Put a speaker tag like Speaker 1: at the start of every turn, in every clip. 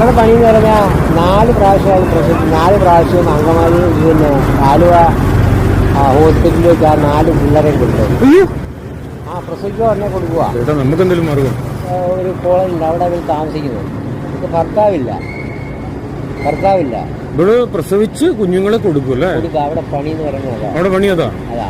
Speaker 1: അവരുടെ പണി എന്ന് പറഞ്ഞാൽ നാല് പ്രാവശ്യമായി പ്രസവി നാല് പ്രാവശ്യം അങ്കമാലി പിന്നെ ആലുവ ഹോസ്പിറ്റലിലേക്ക് ആ നാല് പിള്ളേരെ
Speaker 2: കൊടുക്കും
Speaker 1: ആ പ്രസവിക്കുക ഉടനെ കൊടുക്കുക
Speaker 2: നമുക്ക് എന്തെങ്കിലും മാർഗം
Speaker 1: ഒരു കോളേജുണ്ട് അവിടെ അവർ താമസിക്കുന്നു. ഇത് ഭർത്താവില്ല. ഭർത്താവില്ല.
Speaker 2: ഇവിടെ പ്രസവിച്ച് കുഞ്ഞുങ്ങളെ കൊടുക്കും അല്ലേ
Speaker 1: അവിടെ പണി എന്ന് പറയുന്നത്
Speaker 2: അവിടെ പണി അതാ
Speaker 1: അതാ.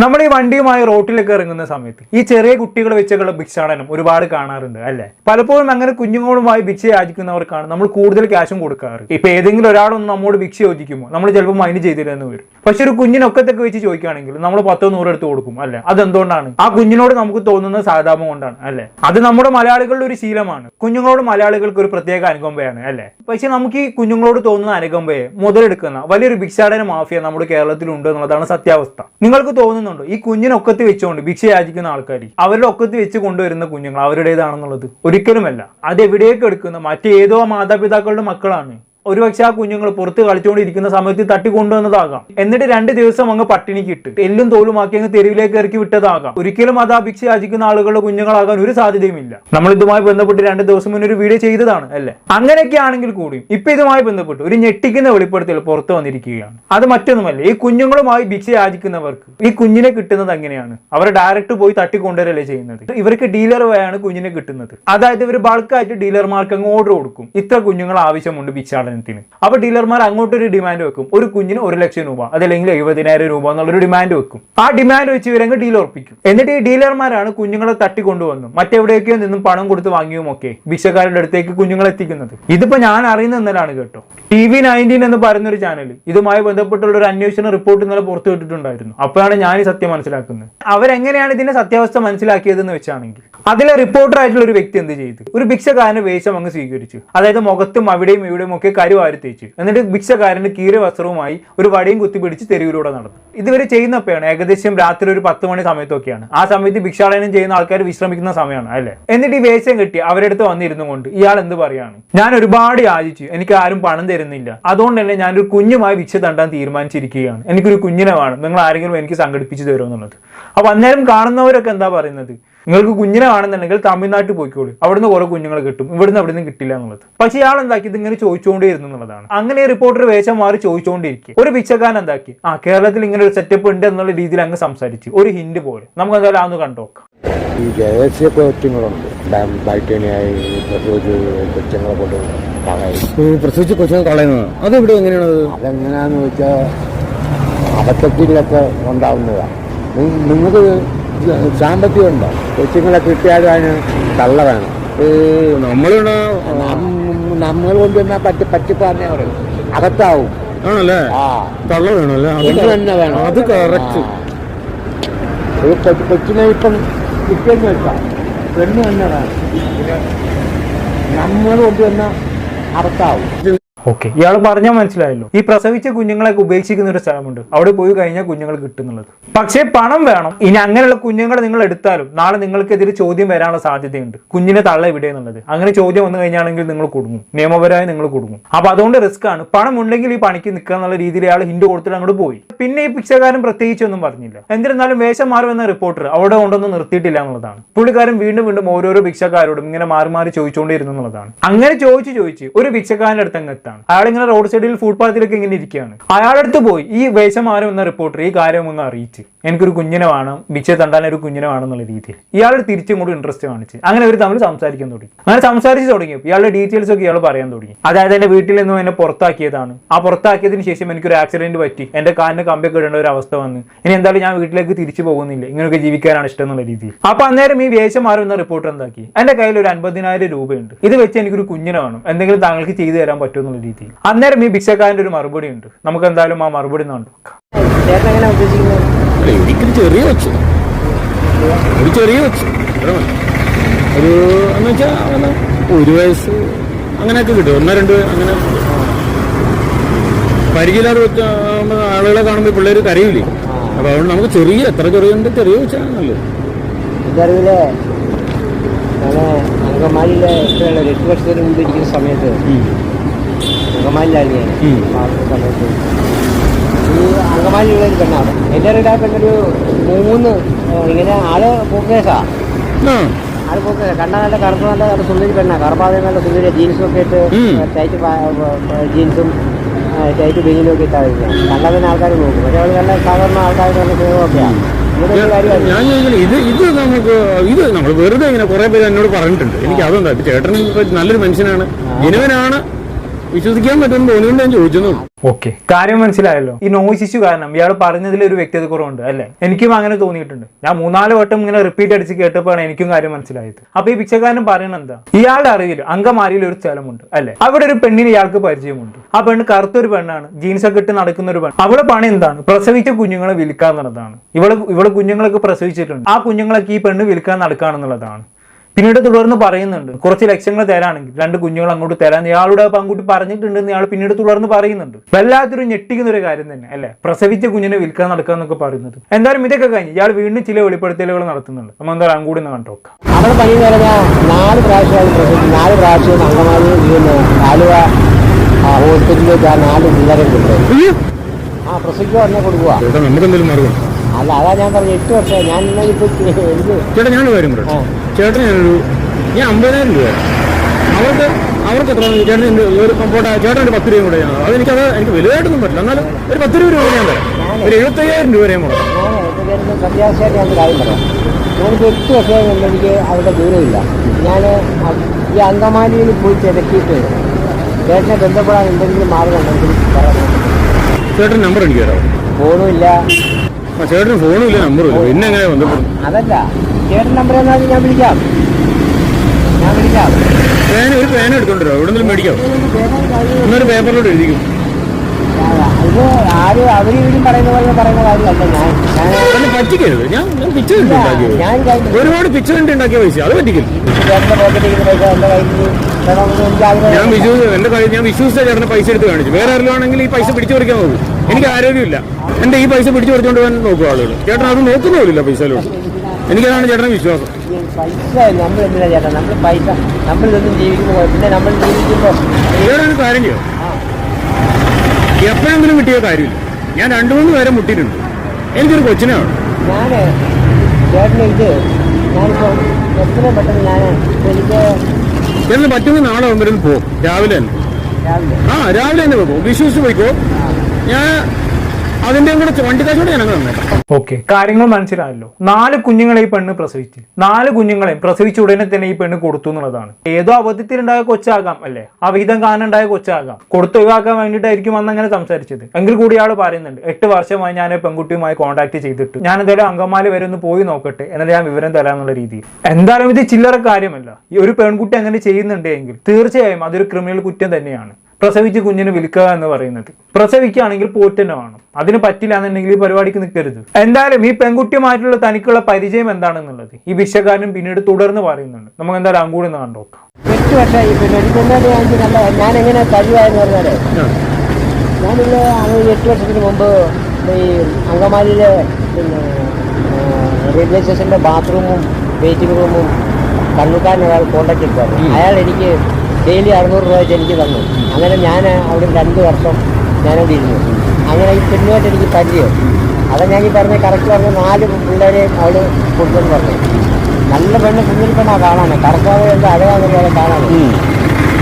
Speaker 3: നമ്മൾ ഈ വണ്ടിയുമായി റോട്ടിലൊക്കെ ഇറങ്ങുന്ന സമയത്ത് ഈ ചെറിയ കുട്ടികൾ വെച്ചുള്ള ഭിക്ഷാടനം ഒരുപാട് കാണാറുണ്ട് അല്ലെ? പലപ്പോഴും അങ്ങനെ കുഞ്ഞുങ്ങളുമായി ഭിക്ഷ യാചിക്കുന്നവർക്കാണ് നമ്മൾ കൂടുതൽ ക്യാഷും കൊടുക്കാറ്. ഇപ്പൊ ഏതെങ്കിലും ഒരാളൊന്ന് നമ്മോട് ഭിക്ഷ ചോദിക്കുമോ നമ്മൾ ചിലപ്പോൾ മൈൻഡ് ചെയ്തില്ലെന്ന് വരും. പക്ഷെ ഒരു കുഞ്ഞിനൊക്കത്തൊക്കെ വെച്ച് ചോദിക്കുകയാണെങ്കിൽ നമ്മൾ പത്തോ നൂറ് എടുത്ത് കൊടുക്കും അല്ലെ? അതെന്തുകൊണ്ടാണ്? ആ കുഞ്ഞിനോട് നമുക്ക് തോന്നുന്ന സാധാപം കൊണ്ടാണ് അല്ലെ? അത് നമ്മുടെ മലയാളികളുടെ ഒരു ശീലമാണ്. കുഞ്ഞുങ്ങളോട് മലയാളികൾക്ക് ഒരു പ്രത്യേക അനുകമ്പയാണ് അല്ലെ? പക്ഷെ നമുക്ക് ഈ കുഞ്ഞുങ്ങളോട് തോന്നുന്ന അനുകമ്പയെ മുതലെടുക്കുന്ന വലിയൊരു ഭിക്ഷാടന മാഫിയ നമ്മുടെ കേരളത്തിലുണ്ട് എന്നുള്ളതാണ് സത്യാവസ്ഥ. നിങ്ങൾക്ക് തോന്നുന്നുണ്ടോ? ഈ കുഞ്ഞിനൊക്കത്ത് വെച്ചുകൊണ്ട് ഭിക്ഷ യാചിക്കുന്ന ആൾക്കാർ അവരുടെ ഒക്കത്ത് വെച്ച് കൊണ്ടുവരുന്ന കുഞ്ഞുങ്ങൾ അവരുടേതാണെന്നുള്ളത്? ഒരിക്കലുമല്ല. അത് എവിടേക്ക് എടുക്കുന്ന മറ്റേതോ മാതാപിതാക്കളുടെ മക്കളാണ് ഒരുപക്ഷെ ആ കുഞ്ഞുങ്ങൾ പുറത്ത് കളിച്ചുകൊണ്ടിരിക്കുന്ന സമയത്ത് തട്ടിക്കൊണ്ടുവന്നതാകാം. എന്നിട്ട് രണ്ട് ദിവസം അങ്ങ് പട്ടിണിക്ക് ഇട്ട് എല്ലും തോലുമാക്കി അങ്ങ് തെരുവിലേക്ക് ഇറക്കി വിട്ടതാകാം. ഒരിക്കലും അത് അഭിക്ഷ ഭിക്ഷ യാചിക്കുന്ന ആളുകളുടെ കുഞ്ഞുങ്ങളാകാൻ ഒരു സാധ്യതയുമില്ല. നമ്മൾ ഇതുമായി ബന്ധപ്പെട്ട് രണ്ട് ദിവസം മുന്നേ ഒരു വീഡിയോ ചെയ്തതാണ് അല്ലേ? അങ്ങനെയൊക്കെ ആണെങ്കിൽ കൂടിയും ഇപ്പൊ ഇതുമായി ബന്ധപ്പെട്ട് ഒരു ഞെട്ടിക്കുന്ന വെളിപ്പെടുത്തൽ പുറത്തു വന്നിരിക്കുകയാണ്. അത് മറ്റൊന്നുമല്ല ഈ കുഞ്ഞുങ്ങളുമായി ഭിക്ഷ യാചിക്കുന്നവർക്ക് ഈ കുഞ്ഞിനെ കിട്ടുന്നത് എങ്ങനെയാണ്? അവർ ഡയറക്റ്റ് പോയി തട്ടിക്കൊണ്ടുവരല്ലേ ചെയ്യുന്നത്? ഇവർക്ക് ഡീലർ വഴിയാണ് കുഞ്ഞിനെ കിട്ടുന്നത്. അതായത് ഇവർ ബൾക്കായിട്ട് ഡീലർമാർക്ക് അങ്ങ് ഓർഡർ കൊടുക്കും. ഇത്ര കുഞ്ഞുങ്ങൾ ആവശ്യമുണ്ട് ഭിക്ഷാടനത്തിന് അപ്പൊ ഡീലർമാർ അങ്ങോട്ടൊരു ഡിമാൻഡ് വെക്കും. ഒരു കുഞ്ഞിന് ഒരു ലക്ഷം രൂപ അതല്ലെങ്കിൽ എഴുപതിനായിരം രൂപ എന്നുള്ളൊരു ഡിമാൻഡ് വെക്കും. ആ ഡിമാൻഡ് വെച്ച് ഇവരങ്ങ് ഡീൽ ഉറപ്പിക്കും. എന്നിട്ട് ഈ ഡീലർമാരാണ് കുഞ്ഞുങ്ങളെ തട്ടിക്കൊണ്ടുവന്നു മറ്റെവിടെയൊക്കെയോ നിന്നും പണം കൊടുത്ത് വാങ്ങിയും ഒക്കെ ഭിക്ഷക്കാരുടെ അടുത്തേക്ക് കുഞ്ഞുങ്ങളെ എത്തിക്കുന്നത്. ഇതിപ്പോ ഞാൻ അറിയുന്ന ഇന്നലാണ് കേട്ടോ. ടി വി നയന്റീൻ എന്ന് പറയുന്ന ഒരു ചാനൽ ഇതുമായി ബന്ധപ്പെട്ടുള്ള ഒരു അന്വേഷണ റിപ്പോർട്ട് ഇന്നലെ പുറത്തു വിട്ടിട്ടുണ്ടായിരുന്നു. അപ്പോഴാണ് ഞാൻ ഈ സത്യം മനസ്സിലാക്കുന്നത്. അവരെങ്ങനെയാണ് ഇതിന്റെ സത്യാവസ്ഥ മനസ്സിലാക്കിയതെന്ന് വെച്ചാണെങ്കിൽ അതിലെ റിപ്പോർട്ടർ ആയിട്ടുള്ള ഒരു വ്യക്തി എന്ത് ചെയ്തു? ഒരു ഭിക്ഷക്കാരന് വേഷം അങ്ങ് സ്വീകരിച്ചു. അതായത് മുഖത്തും അവിടെയും ഇവിടെയും ഒക്കെ കരു വാരി തേച്ചു എന്നിട്ട് ഭിക്ഷക്കാരന് കീര വസ്ത്രവുമായി ഒരു വടിയും കുത്തിപ്പിടിച്ച് തെരുവിലൂടെ നടന്നു. ഇതുവരെ ചെയ്യുന്നപ്പോഴാണ് ഏകദേശം രാത്രി ഒരു പത്ത് മണി സമയത്തൊക്കെയാണ്. ആ സമയത്ത് ഭിക്ഷാടനം ചെയ്യുന്ന ആൾക്കാർ വിശ്രമിക്കുന്ന സമയമാണ് അല്ലേ? എന്നിട്ട് ഈ വേഷം കെട്ടി അടുത്ത് വന്നിരുന്നു കൊണ്ട് ഇയാൾ എന്ത് പറയാണ്? ഞാൻ ഒരുപാട് യാചിച്ചു. എനിക്ക് ആരും പണം തരുന്നില്ല. അതുകൊണ്ട് തന്നെ ഞാനൊരു കുഞ്ഞുമായി ഭിക്ഷ തണ്ടാൻ തീരുമാനിച്ചിരിക്കുകയാണ്. എനിക്കൊരു കുഞ്ഞിനെ വേണം. നിങ്ങൾ ആരെങ്കിലും എനിക്ക് സംഘടിപ്പിച്ച് തരുമെന്നുള്ളത് അപ്പൊ അന്നേരം കാണുന്നവരൊക്കെ എന്താ പറയുന്നത്? നിങ്ങൾക്ക് കുഞ്ഞിനെ കാണുന്നുണ്ടെങ്കിൽ തമിഴ്നാട്ടിൽ പോയിക്കോളൂ. അവിടുന്ന് കുറെ കുഞ്ഞുങ്ങൾ കിട്ടും. ഇവിടുന്ന് അവിടുന്ന് കിട്ടില്ല എന്നുള്ളത്. പക്ഷെ ഇയാൾ എന്താക്കി ഇത് ഇങ്ങനെ ചോദിച്ചുകൊണ്ടേയിരുന്നു എന്നുള്ളതാണ്. അങ്ങനെ റിപ്പോർട്ടർ വേഷം മാറി ചോദിച്ചുകൊണ്ടിരിക്കും. ഒരു പിച്ചക്കാരൻ എന്താക്കി? ആ കേരളത്തിൽ ഇങ്ങനെ ഒരു സെറ്റപ്പ് ഉണ്ട് എന്നുള്ള രീതിയിൽ അങ്ങ് സംസാരിച്ചു. ഒരു ഹിന്റ് പോലെ. നമുക്ക് എന്തായാലും അന്ന് കണ്ടോക്കാം
Speaker 1: ഈ രഹസ്യ പ്രവൃത്തികളുണ്ട് ബൈറ്റേണിയായി പ്രസവിച്ച് കൊച്ചുങ്ങളെ കൊണ്ട് കളയും.
Speaker 2: പ്രസവിച്ച് കൊച്ചുങ്ങൾ കളയുന്നത് അത് ഇവിടെ എങ്ങനെയാണ് അത്
Speaker 1: അതെങ്ങനെയാന്ന് വെച്ചാൽ അബദ്ധത്തിലൊക്കെ ഉണ്ടാവുന്നതാണ് നിങ്ങൾക്ക് സാമ്പത്തികം ഉണ്ടോ കൊച്ചുങ്ങളെ കിട്ടിയാലും അതിന് തള്ള വേണം.
Speaker 2: ഓ നമ്മളിവിടെ
Speaker 1: നമ്മൾ കൊണ്ടുവന്നാ പറ്റി പറ്റി പറഞ്ഞ പറയും അകത്താവും.
Speaker 2: ആണല്ലേ? തള്ള വേണമല്ലേ അത്
Speaker 1: തന്നെ വേണം.
Speaker 2: അത് കറക്റ്റ്.
Speaker 1: ഒരു കൊച്ചിനെ ഇപ്പം കിട്ടിയെന്ന് വെച്ചാൽ പെണ്ണ് തന്നെ വേണം. നമ്മൾ കൊണ്ടുവന്ന അകത്താവും.
Speaker 3: ഓക്കെ. ഇയാൾ പറഞ്ഞാൽ മനസ്സിലായല്ലോ. ഈ പ്രസവിച്ച കുഞ്ഞുങ്ങളെയൊക്കെ ഉപേക്ഷിക്കുന്ന ഒരു സ്ഥലമുണ്ട്. അവിടെ പോയി കഴിഞ്ഞാൽ കുഞ്ഞുങ്ങൾ കിട്ടുന്നുള്ളത്. പക്ഷേ പണം വേണം. ഇനി അങ്ങനെയുള്ള കുഞ്ഞുങ്ങളെ നിങ്ങൾ എടുത്താലും നാളെ നിങ്ങൾക്കെതിരെ ചോദ്യം വരാനുള്ള സാധ്യതയുണ്ട്. കുഞ്ഞിനെ തള്ള എവിടെ എന്നുള്ളത് അങ്ങനെ ചോദ്യം വന്നു കഴിഞ്ഞാണെങ്കിൽ നിങ്ങൾ കുടുങ്ങും. നിയമപരമായി നിങ്ങൾ കുടുങ്ങും. അപ്പൊ അതുകൊണ്ട് റിസ്ക് ആണ്. പണം ഉണ്ടെങ്കിൽ ഈ പണിക്ക് നിൽക്കുക എന്നുള്ള രീതിയിൽ അയാൾ ഹിന്ദു കൊടുത്തിട്ട് അങ്ങോട്ട് പോയി. പിന്നെ ഈ പിച്ചക്കാരൻ പ്രത്യേകിച്ച് ഒന്നും പറഞ്ഞില്ല. എന്നിരുന്നാലും വേഷം മാറുമെന്ന റിപ്പോർട്ടർ അവിടെ കൊണ്ടൊന്നും നിർത്തിയിട്ടില്ല എന്നുള്ളതാണ്. പുള്ളിക്കാരൻ വീണ്ടും വീണ്ടും ഓരോരോ ഭിക്ഷക്കാരോടും ഇങ്ങനെ മാറി മാറി ചോദിച്ചുകൊണ്ടിരുന്നു എന്നുള്ളതാണ്. അങ്ങനെ ചോദിച്ചു ചോദിച്ച് ഒരു ഭിക്ഷക്കാരന്റെ അടുത്ത് അങ്ങ് എത്താണ് അയാൾ ഇങ്ങനെ റോഡ് സൈഡിൽ ഫുട്പാത്തിലൊക്കെ ഇങ്ങനെ ഇരിക്കുകയാണ്. അയാളുടെ അടുത്ത് പോയി ഈ വേഷം മാറും എന്ന റിപ്പോർട്ടർ ഈ കാര്യം ഒന്ന് അറിയിച്ച്. എനിക്കൊരു കുഞ്ഞിനെ വേണം ഭിക്ഷ തണ്ടാൻ ഒരു കുഞ്ഞിനെ വേണം എന്നുള്ള രീതിയിൽ. ഇയാൾ തിരിച്ചും കൂടി ഇൻട്രസ്റ്റ് കാണിച്ച്. അങ്ങനെ അവർ തമ്മിൽ സംസാരിക്കാൻ തുടങ്ങി. അങ്ങനെ സംസാരിച്ച് തുടങ്ങിയപ്പോൾ ഇയാളുടെ ഡീറ്റെയിൽസ് ഒക്കെ ഇയാൾ പറയാൻ തുടങ്ങി. അതായത് എന്റെ വീട്ടിൽ നിന്നും എന്നെ പുറത്താക്കിയതാണ്. ആ പുറത്താക്കിയതിന് ശേഷം എനിക്കൊരു ആക്സിഡന്റ് പറ്റി. എന്റെ കാലിന് കമ്പിയൊക്കെ ഇടേണ്ട ഒരു അവസ്ഥ വന്ന്. ഇനി എന്തായാലും ഞാൻ വീട്ടിലേക്ക് തിരിച്ചു പോകുന്നില്ല. ഇങ്ങനെയൊക്കെ ജീവിക്കാനാണ് ഇഷ്ടം എന്നുള്ള രീതിയിൽ. അപ്പൊ അന്നേരം ഈ വേഷം മാറുന്ന റിപ്പോർട്ടർ എന്താക്കി? എന്റെ കയ്യിൽ ഒരു അൻപതിനായിരം രൂപയുണ്ട്. ഇത് വെച്ച് എനിക്കൊരു കുഞ്ഞിനെ വേണം. എന്തെങ്കിലും താങ്കൾക്ക് ചെയ്തു തരാൻ പറ്റുമോ? എന്നുള്ള രീതിയിൽ. അന്നേരം ഈ ഭിക്ഷക്കാരന്റെ ഒരു മറുപടി ഉണ്ട്. നമുക്ക് എന്തായാലും ആ മറുപടി കണ്ടു
Speaker 2: എനിക്കൊരു ചെറിയ വെച്ച്. ഒരു ചെറിയ വെച്ച്. ഒരു എന്ന് വെച്ചാൽ ഒരു വയസ്സ് അങ്ങനെയൊക്കെ കിട്ടും. ഒന്നോ രണ്ട് അങ്ങനെ. പരിചയമില്ലാതെ വെച്ച ആളുകളെ കാണുമ്പോൾ പിള്ളേർ കരയില്ലേ അപ്പൊ അതുകൊണ്ട് നമുക്ക് ചെറിയ എത്ര ചെറിയ ഉണ്ട് ചെറിയ വെച്ചാൽ നല്ലത്
Speaker 1: എട്ട് വർഷത്തിന് മുമ്പ് ഇരിക്കുന്ന സമയത്ത്. അങ്കമാലിയിലാണ് സമയത്ത്. ഈ ഒരു പെണ്ണാണ്. എന്റെ പെണ്ണൊരു മൂന്ന് ഇങ്ങനെ ആൾ പോക്കേസാ ആൾ പൂക്കേസ കണ്ട നല്ല കറുപ്പ് നല്ല നല്ല സുന്ദരി പെണ്ണ. കറുപ്പാതെ നല്ല സുന്ദരി ജീൻസും ഒക്കെ ഇട്ട് ടൈറ്റ് ജീൻസും ടൈറ്റ് ബെയിലും ഒക്കെ ഇട്ടാ ഇരിക്കുന്നത്. കണ്ടാൽ തന്നെ ആൾക്കാർ നോക്കും. പക്ഷെ അവൾ നല്ല സാധാരണ ആൾക്കാർ നല്ല
Speaker 2: ഞാൻ ഇത് ഇത് നമുക്ക് ഇത് നമ്മൾ വെറുതെ ഇങ്ങനെ കുറെ പേര് എന്നോട് പറഞ്ഞിട്ടുണ്ട്. എനിക്ക് അതെന്താ? ചേട്ടൻ നല്ലൊരു മനുഷ്യനാണ്. ജനുവനാണ്. വിശ്വസിക്കാൻ പറ്റുമെന്ന് തോന്നിയോണ്ട് ഞാൻ ചോദിച്ചെന്നുള്ളൂ
Speaker 3: ഓക്കെ. കാര്യം മനസ്സിലായല്ലോ. ഈ നോയ്സ് ഇഷ്യൂ കാരണം ഇയാൾ പറഞ്ഞതിൽ ഒരു വ്യക്തിത കുറവുണ്ട് അല്ലേ? എനിക്കും അങ്ങനെ തോന്നിയിട്ടുണ്ട്. ഞാൻ മൂന്നാൽ വട്ടം ഇങ്ങനെ റിപ്പീറ്റ് അടിച്ച് കേട്ടപ്പോഴാണ് എനിക്കും കാര്യം മനസ്സിലായത്. അപ്പൊ ഈ പിച്ചക്കാരൻ പറയുന്നത് എന്താ? ഇയാളുടെ അറിവിൽ അങ്കമാലിയിൽ ഒരു സ്ഥലമുണ്ട് അല്ലെ? അവിടെ ഒരു പെണ്ണിന് ഇയാൾക്ക് പരിചയമുണ്ട്. ആ പെണ്ണ് കറുത്തൊരു പെണ്ണാണ് ജീൻസ് ഒക്കെ ഇട്ട് നടക്കുന്ന ഒരു പെണ്ണ് അവളെ പണി എന്താണ്? പ്രസവിച്ച കുഞ്ഞുങ്ങളെ വിൽക്കാൻ നടന്നതാണ് ഇവൾ ഇവൾ കുഞ്ഞുങ്ങളൊക്കെ പ്രസവിച്ചിട്ടുണ്ട്. ആ കുഞ്ഞുങ്ങളൊക്കെ ഈ പെണ്ണ് വിൽക്കാൻ നടക്കുകയാണെന്നുള്ളതാണ് പിന്നീട് തുടർന്ന് പറയുന്നുണ്ട്. കുറച്ച് ലക്ഷങ്ങൾ തരാണെങ്കിൽ രണ്ട് കുഞ്ഞുങ്ങൾ അങ്ങോട്ട് തരാൻ ഇയാളുടെ പങ്കുട്ടി പറഞ്ഞിട്ടുണ്ടെന്ന് ഇയാൾ പിന്നീട് തുടർന്ന് പറയുന്നുണ്ട്. വല്ലാത്തൊരു ഞെട്ടിക്കുന്ന ഒരു കാര്യം തന്നെ അല്ലെ? പ്രസവിച്ച കുഞ്ഞിനെ വിൽക്കാൻ നടക്കുക എന്നൊക്കെ പറയുന്നത്. എന്തായാലും ഇതൊക്കെ കഴിഞ്ഞ് ഇയാൾ വീണ്ടും ചില വെളിപ്പെടുത്തലുകൾ നടത്തുന്നുണ്ട്. നമ്മൾ എന്താ അങ്ങോട്ട് ഒന്ന് കണ്ടോക്കാം
Speaker 1: അവിടെ പണി എന്ന് പറഞ്ഞാൽ നാല് പ്രാവശ്യം നാല് പ്രാവശ്യം അങ്കമാലി ആലുവ ഹോസ്പിറ്റലിലേക്ക് ആ നാല് പിള്ളേരെ
Speaker 2: കൊടുക്കുക
Speaker 1: ആ പ്രസവിക്കുക എന്നെ കൊടുക്കുക.
Speaker 2: നമുക്ക് എന്തെങ്കിലും മറുപടി
Speaker 1: അല്ല അതാ ഞാൻ പറഞ്ഞു എട്ട് വർഷം ഞാൻ
Speaker 2: ചേട്ടാ ഞാനൊരു കാര്യം
Speaker 1: ആ.
Speaker 2: പറയാം ചേട്ടൻ ഞാനൊരു ഞാൻ അമ്പതിനായിരം രൂപ അവർക്ക് അവർക്ക് എത്ര ചേട്ടൻ എന്റെ ഒരു പോട്ടെ ചേട്ടൻ ഒരു പത്ത് രൂപയും കൂടെ ഞാൻ അത് എനിക്ക് വലുതായിട്ടൊന്നും പറ്റില്ല. എന്നാലും ഒരു പത്ത് രൂപ രൂപ ഞാൻ തരാം. ഒരു എഴുപത്തയ്യായിരം രൂപ ഞാൻ
Speaker 1: കാര്യം പറയാം. നമുക്ക് എട്ട് വർഷം എനിക്ക് അവിടെ ദൂരമില്ല ഞാൻ ഈ അങ്കമാലിയിൽ പോയി തിരക്കിയിട്ട് ചേട്ടനെ ബന്ധപ്പെടാൻ എന്തെങ്കിലും മാർഗം ഉണ്ടെങ്കിൽ പറയാം.
Speaker 2: ചേട്ടൻ നമ്പർ എനിക്ക് തരാം
Speaker 1: ഫോണുമില്ല
Speaker 2: ചേട്ടന് ഫോണും ഇല്ല നമ്പറും ഇല്ല. പിന്നെ എങ്ങനെ ബന്ധപ്പെടും
Speaker 1: അതല്ല ചേട്ടൻ നമ്പർ ഞാൻ വിളിക്കാം. ഞാൻ വിളിക്കാം.
Speaker 2: പേന ഒരു പേന എടുത്തോണ്ടോ എവിടെ നിന്നും മേടിക്കാം എന്നൊരു പേപ്പറിലോട്ട് എഴുതിക്കും
Speaker 1: ഇത് ആരും അവരും ഇവരും പറയുന്ന പോലെ പറയുന്ന കാര്യമല്ല ഞാൻ ഞാൻ
Speaker 2: പറ്റിക്കരുത്. ഉണ്ടാക്കിയത് ഒരുപാട് പിച്ചുണ്ടാക്കിയ ഉണ്ടാക്കിയ പൈസ അത് പറ്റിക്കില്ല
Speaker 1: പോക്കറ്റിൽ പൈസ കയ്യിൽ
Speaker 2: ഞാൻ വിശ്വസിച്ചു എന്റെ കാര്യം ഞാൻ വിശ്വസിച്ച ചേട്ടനെ പൈസ എടുത്ത് കാണിച്ചു. വേറെ ആരെങ്കിലും ആണെങ്കിൽ ഈ പൈസ പിടിച്ചു പറിക്കാൻ നോക്കും എനിക്ക് ആരോഗ്യമില്ല. എന്റെ ഈ പൈസ പിടിച്ചു പറിച്ചുകൊണ്ട് പോകാൻ നോക്കും ആളുകൾ ചേട്ടൻ അത് നോക്കുന്നില്ല പൈസയിലോട്ട്. എനിക്കതാണ് ചേട്ടന് വിശ്വാസം. ഒരു കാര്യം ചെയ്യാം. എപ്പോഴെങ്കിലും കിട്ടിയ കാര്യമില്ല. ഞാൻ രണ്ടു മൂന്ന് പേരെ മുട്ടിയിട്ടുണ്ട്. എനിക്കൊരു കൊച്ചിനാണ്
Speaker 1: ഞാൻ ചേട്ടന് ഇത് ഞാനിപ്പോൾ എത്രയും പെട്ടെന്ന് ഞാൻ എനിക്ക്
Speaker 2: ചേട്ടന് പറ്റുന്ന നാളെ ആകുമ്പോഴും പോകും രാവിലെ തന്നെ. ആ രാവിലെ തന്നെ പോകും. വിശ്വസിച്ച് പോയിക്കോ. ഞാൻ അതിന്റെ കൂടെ ഞാൻ അങ്ങ്
Speaker 3: ഓക്കെ കാര്യങ്ങൾ മനസ്സിലായല്ലോ. നാല് കുഞ്ഞുങ്ങളെ ഈ പെണ്ണ് പ്രസവിച്ചു. നാല് കുഞ്ഞുങ്ങളെ പ്രസവിച്ച ഉടനെ തന്നെ ഈ പെണ്ണ് കൊടുത്തു എന്നുള്ളതാണ്. ഏതോ അബദ്ധത്തിലുണ്ടായ കൊച്ചാകാം അല്ലെ? അവിഹിതം കാണുണ്ടായ കൊച്ചാകാം. കൊടുത്തു ഒഴിവാക്കാൻ വേണ്ടിയിട്ടായിരിക്കും അന്ന് അങ്ങനെ സംസാരിച്ചത്. എങ്കിൽ കൂടി ആൾ പറയുന്നുണ്ട് എട്ട് വർഷമായി ഞാൻ പെൺകുട്ടിയുമായി കോൺടാക്ട് ചെയ്തിട്ട്. ഞാൻ എന്തായാലും അങ്കമാലി വരെ ഒന്ന് പോയി നോക്കട്ടെ എന്നിട്ട് ഞാൻ വിവരം തരാമെന്നുള്ള രീതിയിൽ. എന്തായാലും ഇത് ചില്ലറ കാര്യമല്ല. ഈ ഒരു പെൺകുട്ടി അങ്ങനെ ചെയ്യുന്നുണ്ടെങ്കിൽ തീർച്ചയായും അതൊരു ക്രിമിനൽ കുറ്റം തന്നെയാണ്. പ്രസവിച്ച് കുഞ്ഞിനെ വിൽക്കുക എന്ന് പറയുന്നത്. പ്രസവിക്കുകയാണെങ്കിൽ പോറ്റന്നെ വേണം. അതിന് പറ്റില്ല എന്നുണ്ടെങ്കിൽ ഈ പരിപാടിക്ക് നിൽക്കരുത്. എന്തായാലും ഈ പെൺകുട്ടിയുമായിട്ടുള്ള തനിക്കുള്ള പരിചയം എന്താണെന്നുള്ളത് ഈ വിഷയകാരൻ പിന്നീട് തുടർന്ന് പറയുന്നുണ്ട്. നമുക്ക് എന്തായാലും അങ്ങോട്ട് ഒന്ന് കണ്ടോക്കാം
Speaker 1: എട്ട് വർഷമായി പിന്നെ എടുക്കുന്നത് ഞാൻ എങ്ങനെ കഴിവായെന്ന് പറഞ്ഞാലേ അങ്ങ് എട്ട് വർഷത്തിന് മുമ്പ് ഈ അങ്കമാലിയിലെ പിന്നെ റെയിൽവേ സ്റ്റേഷന്റെ ബാത്റൂമും വെയിറ്റിംഗ് റൂമും കണ്ണുക്കാരൻ ഒരാൾ കോണ്ടാക്ട് ചെയ്തായിരുന്നു അയാൾ എനിക്ക് ഡെയിലി അറുന്നൂറ് രൂപ വെച്ച് എനിക്ക് തന്നു. അങ്ങനെ ഞാൻ അവിടെ രണ്ട് വർഷം ഞാനവിടെ ഇരുന്നു. അങ്ങനെ ഈ പെണ്ണുമായിട്ട് എനിക്ക് പരിചയം. അതാ ഞാൻ ഈ പറഞ്ഞ കറക്റ്റ് പറഞ്ഞ നാല് പിള്ളേരെ അവൾ കൊടുത്തെന്ന് പറഞ്ഞു നല്ല പെണ്ണ് കുഞ്ഞിൽ പെണ്ണാ കാണാൻ കറക്കാതെ എന്താ അഴകാന്നറിയാതെ കാണാൻ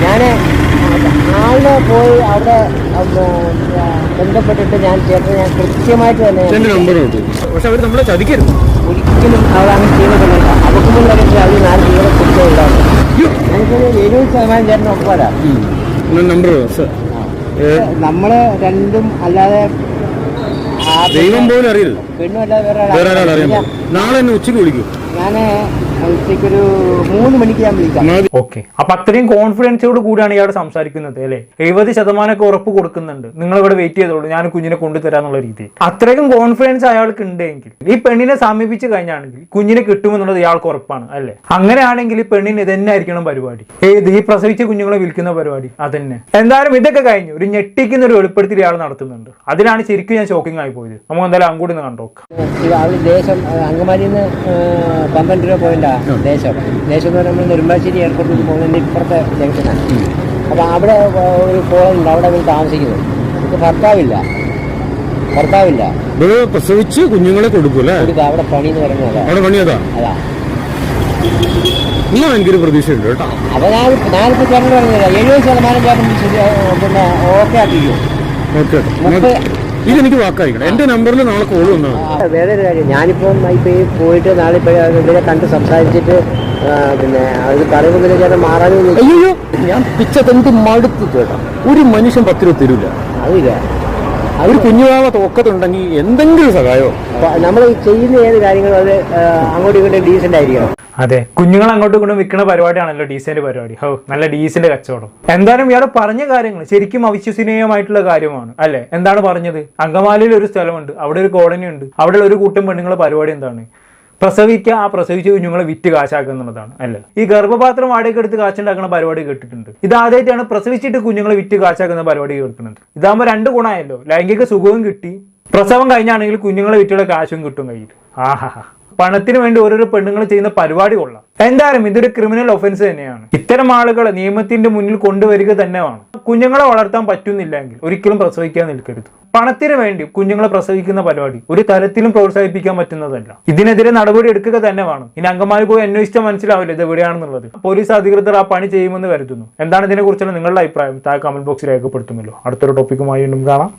Speaker 1: ഞാൻ ആളെ പോയി അവിടെ ബന്ധപ്പെട്ടിട്ട് ഞാൻ ചേട്ടൻ ഞാൻ കൃത്യമായിട്ട് തന്നെ
Speaker 2: പക്ഷെ അവർ നമ്മളെ ചതിക്കരുത്.
Speaker 1: ഒരിക്കലും അവിടെ അങ്ങനെ ചെയ്തിട്ടില്ല അവർക്ക് മുമ്പ് അവർ നാല് ജീവനെ കൊടുത്തുള്ളതാണ് എനിക്കൊരു എഴുപത് ശതമാനം ചേട്ടൻ ഒപ്പരാ
Speaker 2: നമ്പർ
Speaker 1: നമ്മൾ രണ്ടും അല്ലാതെ
Speaker 2: ദൈവം പോലും അറിയരുത്.
Speaker 1: പെണ്ണും അല്ലാതെ വേറെ.
Speaker 2: നാളെ എന്നെ ഉച്ചയ്ക്ക് വിളിക്കും.
Speaker 1: ഞാൻ ഉച്ചയ്ക്കൊരു മൂന്ന് മണിക്ക് ഞാൻ വിളിക്കാം.
Speaker 2: മതി.
Speaker 3: ഓക്കെ. അപ്പൊ അത്രയും കോൺഫിഡൻസോട് കൂടിയാണ് ഇയാൾ സംസാരിക്കുന്നത് അല്ലെ? എഴുപത് ശതമാനമൊക്കെ ഉറപ്പ് കൊടുക്കുന്നുണ്ട്. നിങ്ങൾ ഇവിടെ വെയിറ്റ് ചെയ്തോളൂ. ഞാൻ കുഞ്ഞിനെ കൊണ്ടുതരാന്നുള്ള രീതി അത്രയും കോൺഫിഡൻസ് അയാൾക്ക് ഉണ്ടെങ്കിൽ ഈ പെണ്ണിനെ സമീപിച്ച് കഴിഞ്ഞാണെങ്കിൽ കുഞ്ഞിനെ കിട്ടുമെന്നുള്ളത് ഇയാൾക്ക് ഉറപ്പാണ് അല്ലെ? അങ്ങനെയാണെങ്കിൽ ഈ പെണ്ണിന് ഇതന്നെ ആയിരിക്കണം പരിപാടി ഏത് ഈ പ്രസവിച്ച കുഞ്ഞുങ്ങളെ വിൽക്കുന്ന പരിപാടി അതന്നെ. എന്തായാലും ഇതൊക്കെ കഴിഞ്ഞു. ഒരു ഞെട്ടിക്കുന്ന ഒരു വെളിപ്പെടുത്തൽ ഇയാൾ നടത്തുന്നുണ്ട്. അതിലാണ് ശരിക്കും ഞാൻ ഷോക്കിംഗ് ആയി പോയത്. നമുക്ക് എന്തായാലും അങ്ങോട്ട് ഒന്ന് കണ്ടോക്കാം
Speaker 1: ദേശം പന്ത്രണ്ട് രൂപ പോയിന്റാ ദേശം. ദേശം എന്ന് പറയുമ്പോൾ നെടുമ്പാശ്ശേരി എയർപോർട്ടിൽ പോകുന്നതിന്റെ ഇപ്പുറത്തെ ജംഗ്ഷനാണ് അപ്പോൾ അവിടെ ഒരു കോളുണ്ട് അവിടെ അവർ താമസിക്കുന്നത് എനിക്ക് ഭർത്താവില്ല. ഭർത്താവില്ല.
Speaker 2: പ്രസവിച്ച് കുഞ്ഞുങ്ങളെ
Speaker 1: കൊടുക്കൂല അവിടെ പണി എന്ന് പറയുന്നത് അതാ.
Speaker 2: അവിടെ പണിയതാ
Speaker 1: അതാ?
Speaker 2: ഇന്നും എനിക്കൊരു പ്രതീക്ഷയുണ്ട് കേട്ടോ.
Speaker 1: അപ്പൊ ഞാൻ ഞാനിപ്പോ ചേട്ടൻ പറഞ്ഞില്ല എഴുപത് ശതമാനം ചേട്ടൻ പിന്നെ ഓക്കെ ആക്കിക്കും
Speaker 2: ഓക്കെ. ഇതെനിക്ക് വാക്കായിക്കണം എന്റെ നമ്പറിൽ നാളെ കോൾ വന്നാൽ
Speaker 1: വേറൊരു വേറെ ഒരു കാര്യം. ഞാനിപ്പം ഇപ്പൊ ഈ പോയിട്ട് നാളെ ഇപ്പോഴെ ഇവരെ കണ്ട് സംസാരിച്ചിട്ട് പിന്നെ അത് പറയുമ്പോൾ ചേട്ടൻ മാറാനും
Speaker 2: അയ്യോ ഞാൻ പിച്ച തെന്ത് മടുത്തു കേട്ടോ. ഒരു മനുഷ്യൻ പത്ത് രൂപ തരൂല.
Speaker 1: അതില്ല.
Speaker 2: ഒരു കുഞ്ഞുവാവ തോക്കത്തുണ്ടെങ്കിൽ എന്തെങ്കിലും സഹായമോ?
Speaker 1: നമ്മൾ ചെയ്യുന്ന ഏത് കാര്യങ്ങളും അത് അങ്ങോട്ടും ഇങ്ങോട്ടും ഡീസെന്റ് ആയിരിക്കണം.
Speaker 3: അതെ. കുഞ്ഞുങ്ങൾ അങ്ങോട്ടും ഇങ്ങോട്ടും വിൽക്കുന്ന പരിപാടിയാണല്ലോ ഡീസന്റ് പരിപാടി. ഹോ നല്ല ഡീസന്റ് കച്ചവടം. എന്തായാലും ഇയാൾ പറഞ്ഞ കാര്യങ്ങൾ ശരിക്കും അവിശ്വസനീയമായിട്ടുള്ള കാര്യമാണ് അല്ലെ? എന്താണ് പറഞ്ഞത്? അങ്കമാലിയിൽ ഒരു സ്ഥലമുണ്ട് അവിടെ ഒരു കോളനി ഉണ്ട് അവിടെ ഒരു കൂട്ടം പെണ്ണുങ്ങളുടെ പരിപാടി എന്താണ്? പ്രസവിക്കുക ആ പ്രസവിച്ച കുഞ്ഞുങ്ങളെ വിറ്റ് കാശാക്കുക എന്നുള്ളതാണ് അല്ല? ഈ ഗർഭപാത്രം വാടകയ്ക്ക് എടുത്ത് കാശുണ്ടാക്കുന്ന പരിപാടി കേട്ടിട്ടുണ്ട്. ഇത് ആദ്യമായിട്ടാണ് പ്രസവിച്ചിട്ട് കുഞ്ഞുങ്ങളെ വിറ്റ് കാശാക്കുന്ന പരിപാടി കേൾക്കുന്നത് ഇതാകുമ്പോൾ രണ്ട് ഗുണമായല്ലോ. ലൈംഗിക സുഖവും കിട്ടി. പ്രസവം കഴിഞ്ഞാണെങ്കിൽ കുഞ്ഞുങ്ങളെ വിറ്റുള്ള കാശും കിട്ടും കയ്യിൽ. ആഹാ പണത്തിന് വേണ്ടി ഓരോരോ പെണ്ണുങ്ങൾ ചെയ്യുന്ന പരിപാടി കൊള്ളാം. എന്തായാലും ഇതൊരു ക്രിമിനൽ ഒഫൻസ് തന്നെയാണ്. ഇത്തരം ആളുകളെ നിയമത്തിന്റെ മുന്നിൽ കൊണ്ടുവരിക തന്നെ വേണം. കുഞ്ഞുങ്ങളെ വളർത്താൻ പറ്റുന്നില്ലെങ്കിൽ ഒരിക്കലും പ്രസവിക്കാൻ നിൽക്കരുത്. പണത്തിന് വേണ്ടി കുഞ്ഞുങ്ങളെ പ്രസവിക്കുന്ന പരിപാടി ഒരു തരത്തിലും പ്രോത്സാഹിപ്പിക്കാൻ പറ്റുന്നതല്ല. ഇതിനെതിരെ നടപടി എടുക്കുക തന്നെ വേണം. ഇനി അങ്കമാലി പോയി അന്വേഷിച്ചാൽ മനസ്സിലാവില്ല ഇത് എവിടെയാണെന്നുള്ളത്. പോലീസ് അധികൃതർ ആ പണി ചെയ്യുമെന്ന് കരുതുന്നു. എന്താണ് ഇതിനെക്കുറിച്ചുള്ള നിങ്ങളുടെ അഭിപ്രായം? താഴെ കമന്റ് ബോക്സിൽ രേഖപ്പെടുത്തുമല്ലോ. അടുത്തൊരു ടോപ്പിക്കുമായി വീണ്ടും കാണാം.